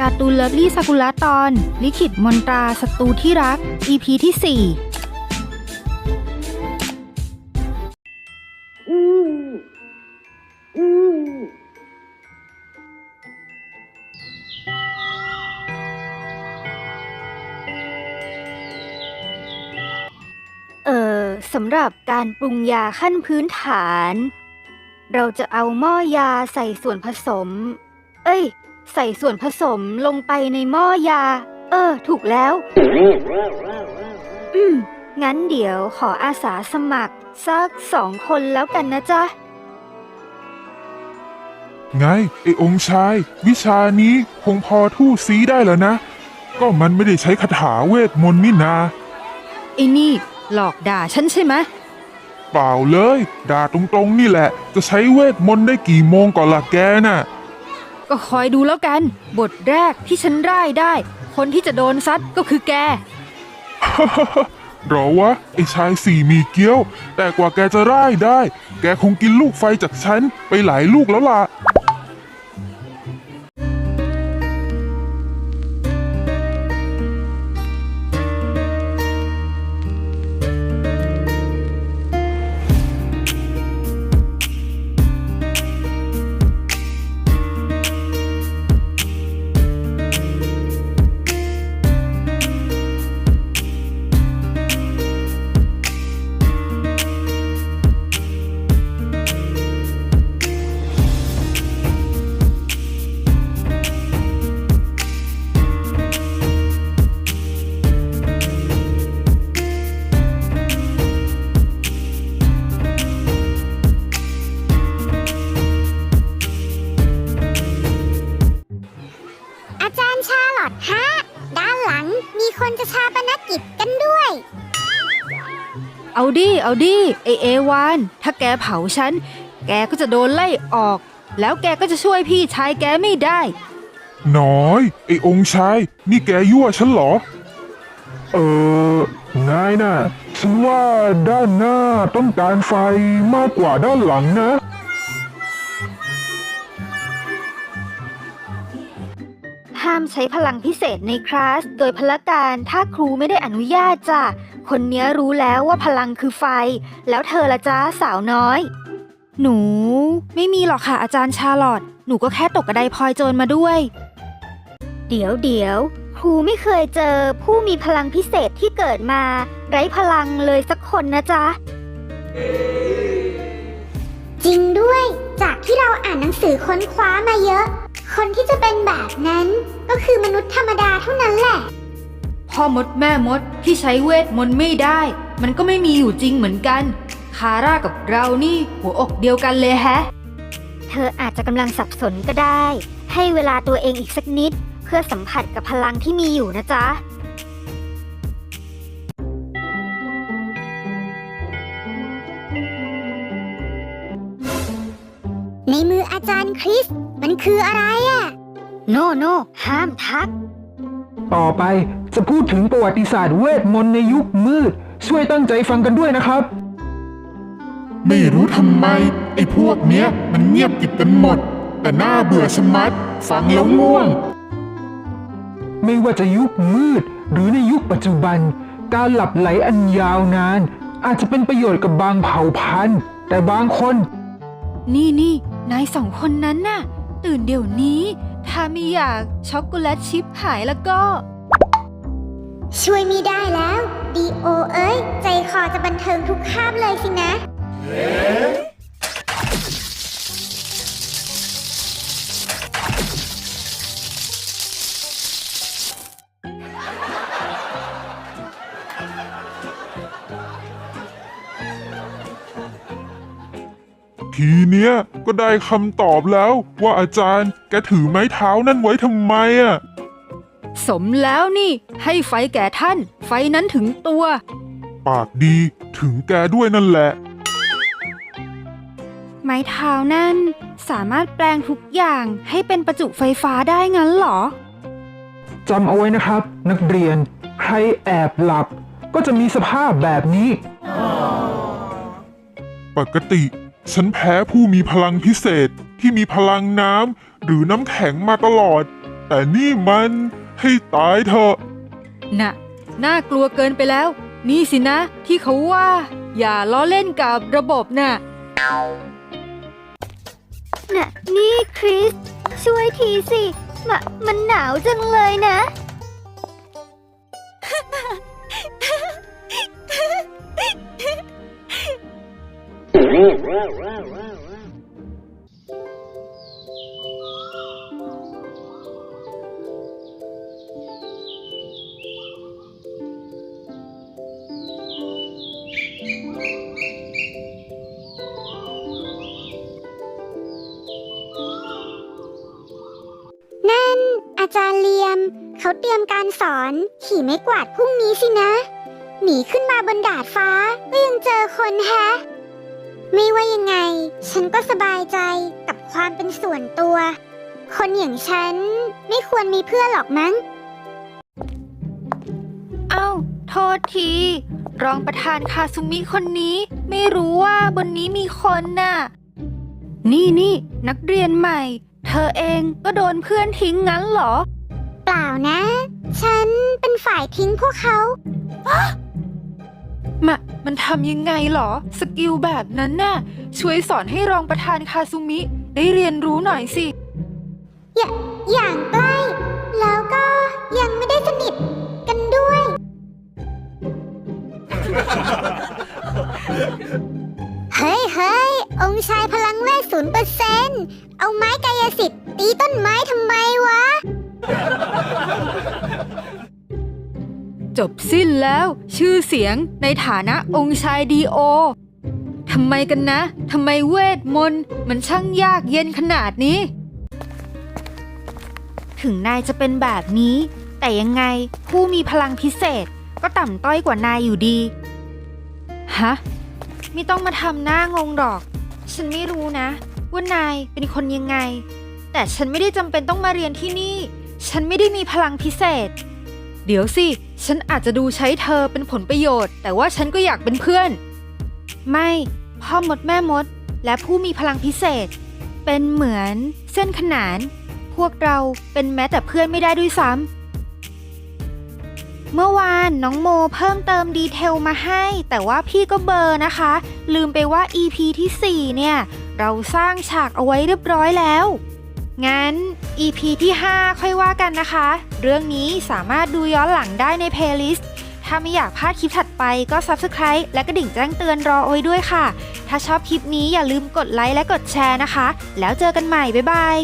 การ์ตูนเลิฟลี่ซากุระตอน ลิขิตมนตราศัตรูที่รัก EP ที่4เอ่อสำหรับการปรุงยาขั้นพื้นฐาน เราจะเอาหม้อยาใส่ส่วนผสม เอ้ย ใส่ส่วนผสมลงไปในหม้อยา เออ ถูกแล้ว อืม งั้นเดี๋ยวขออาสาสมัคร สักสองคนแล้วกันนะจ๊ะ ไง ไอ้องค์ชาย วิชานี้คงพอทู่ซีได้แล้วนะ ก็มันไม่ได้ใช้คาถาเวทมนต์นี่นา ไอ้นี่ หลอกด่าฉันใช่ไหมเปล่าเลย ด่าตรงๆนี่แหละ จะใช้เวทมนต์ได้กี่โมงก่อนล่ะแกน่ะ ก็คอยดูแล้วกัน บทแรกที่ฉันร่ายได้ คนที่จะโดนซัดก็คือแก หรอวะไอ้ชายสี่มีเกี้ยว แต่กว่าแกจะร่ายได้ แกคงกินลูกไฟจากฉันไปหลายลูกแล้วล่ะารย์ชาลอตฮะ ด้านหลังมีคนจะชาปนกิจกันด้วย เอาดิ เอาดิไอเอวาน ถ้าแกเผาฉัน แกก็จะโดนไล่ออก แล้วแกก็จะช่วยพี่ชายแกไม่ได้ น้อย ไอ้องค์ชาย นี่แกยั่วฉันเหรอ เออนายน่ะฉันว่าด้านหน้าต้องการไฟมากกว่าด้านหลังนะ ห้ามใช้พลังพิเศษในคลาส โดยพละการถ้าครูไม่ได้อนุญาตจ้ะ คนเนี้ยรู้แล้วว่าพลังคือไฟ แล้วเธอละจ้าสาวน้อย หนู ไม่มีหรอกค่ะอาจารย์ชาลอตหนูก็แค่ตกกระไดพลอยโจรมาด้วย เดี๋ยวเดี๋ยวครูไม่เคยเจอผู้มีพลังพิเศษที่เกิดมา ไร้พลังเลยสักคนนะจ๊ะ จริงด้วย จากที่เราอ่านหนังสือค้นคว้ามาเยอะ คนที่จะเป็นแบบนั้นก็คือมนุษย์ธรรมดาเท่านั้นแหละ พ่อมดแม่มดที่ใช้เวทมนต์ไม่ได้ มันก็ไม่มีอยู่จริงเหมือนกัน คาร่ากับเรานี่หัวอกเดียวกันเลยแฮะ เธออาจจะกำลังสับสนก็ได้ ให้เวลาตัวเองอีกสักนิด เพื่อสัมผัสกับพลังที่มีอยู่นะจ๊ะ ในมืออาจารย์คริส มันคืออะไรอะโนโนห้ามทัก ต่อไปจะพูดถึงประวัติศาสตร์เวทมนต์ในยุคมืด ช่วยตั้งใจฟังกันด้วยนะครับ ไม่รู้ทำไม ไอ้พวกเนี้ย มันเงียบกิบกันหมด แต่น่าเบื่อชะมัด ฟังแล้วง่วง ไม่ว่าจะยุคมืด หรือในยุคปัจจุบัน การหลับไหลอันยาวนาน อาจจะเป็นประโยชน์กับบางเผ่าพันธุ์ แต่บางคน นี่นี่นายสองคนนั้นน่ะ ตื่นเดี๋ยวนี้ ถ้าไม่อยากช็อกโกแลตชิพหายแล้วก็ ช่วยไม่ได้แล้ว ดีโอเอ้ย ใจคอจะบันเทิงทุกคาบเลยสินะ ทีเนี้ยก็ได้คำตอบแล้วว่าอาจารย์แกถือไม้เท้านั่นไว้ทำไมอะ สมแล้วนี่ ให้ไฟแก่ท่าน ไฟนั้นถึงตัว ปากดีถึงแกด้วยนั่นแหละ ไม้เท้านั่น สามารถแปลงทุกอย่างให้เป็นประจุไฟฟ้าได้งั้นเหรอ จำเอาไว้นะครับ นักเรียน ใครแอบหลับ ก็จะมีสภาพแบบนี้ ปกติ ฉันแพ้ผู้มีพลังพิเศษที่มีพลังน้ำหรือน้ำแข็งมาตลอด แต่นี่มันให้ตายเถอะ น่ะ น่ากลัวเกินไปแล้ว นี่สินะ ที่เขาว่า อย่าล้อเล่นกับระบบน่ะ น่ะ นี่คริส ช่วยทีสิมะมันหนาวจังเลยนะ เลียมเขาเตรียมการสอน ขี่ไม้กวาดพรุ่งนี้สินะ หนีขึ้นมาบนดาดฟ้าก็ยังเจอคนแฮะ ไม่ว่ายังไง ฉันก็สบายใจกับความเป็นส่วนตัว คนอย่างฉันไม่ควรมีเพื่อนหรอกมั้ง เอ้า โทษที รองประธานคาซุมิคนนี้ ไม่รู้ว่าบนนี้มีคนน่ะ นี่นี่นักเรียนใหม่ เธอเองก็โดนเพื่อนทิ้งงั้นเหรอ ฝ่ายทิ้งพวกเขามะมันทำยังไงเหรอ สกิลแบบนั้นน่ะ ช่วยสอนให้รองประธานคาซุมิ ได้เรียนรู้หน่อยสิ อย่าอย่างใกล้ แล้วก็ยังไม่ได้สนิทกันด้วย เฮ้ยเฮ้ยองค์ชายพลังเวทศูนย์เปอร์เซนต์เอาไม้กายสิทธิ์ตีต้น จบสิ้นแล้วชื่อเสียงในฐานะองค์ชายดีโอทำไมกันนะทำไมเวทมนต์มันช่างยากเย็นขนาดนี้ ถึงนายจะเป็นแบบนี้ แต่ยังไงผู้มีพลังพิเศษก็ต่ำต้อยกว่านายอยู่ดี ฮะ ไม่ต้องมาทำหน้างงหรอก ฉันไม่รู้นะว่านายเป็นคนยังไง แต่ฉันไม่ได้จำเป็นต้องมาเรียนที่นี่ ฉันไม่ได้มีพลังพิเศษ เดี๋ยวสิ ฉันอาจจะดูใช้เธอเป็นผลประโยชน์ แต่ว่าฉันก็อยากเป็นเพื่อน ไม่ พ่อมดแม่มด และผู้มีพลังพิเศษ เป็นเหมือนเส้นขนาน พวกเราเป็นแม้แต่เพื่อนไม่ได้ด้วยซ้ำ เมื่อวานน้องโมเพิ่มเติมดีเทลมาให้ แต่ว่าพี่ก็เบอร์นะคะ ลืมไปว่า EP ที่ 4 เนี่ย เราสร้างฉากเอาไว้เรียบร้อยแล้ว งั้น EP ที่ 5 ค่อยว่ากันนะคะ เรื่องนี้สามารถดูย้อนหลังได้ในเพลย์ลิสต์ ถ้าไม่อยากพลาดคลิปถัดไปก็ Subscribe และกระดิ่งแจ้งเตือนรอเอาไว้ด้วยค่ะ ถ้าชอบคลิปนี้อย่าลืมกดไลค์และกดแชร์นะคะ แล้วเจอกันใหม่ บ๊ายบาย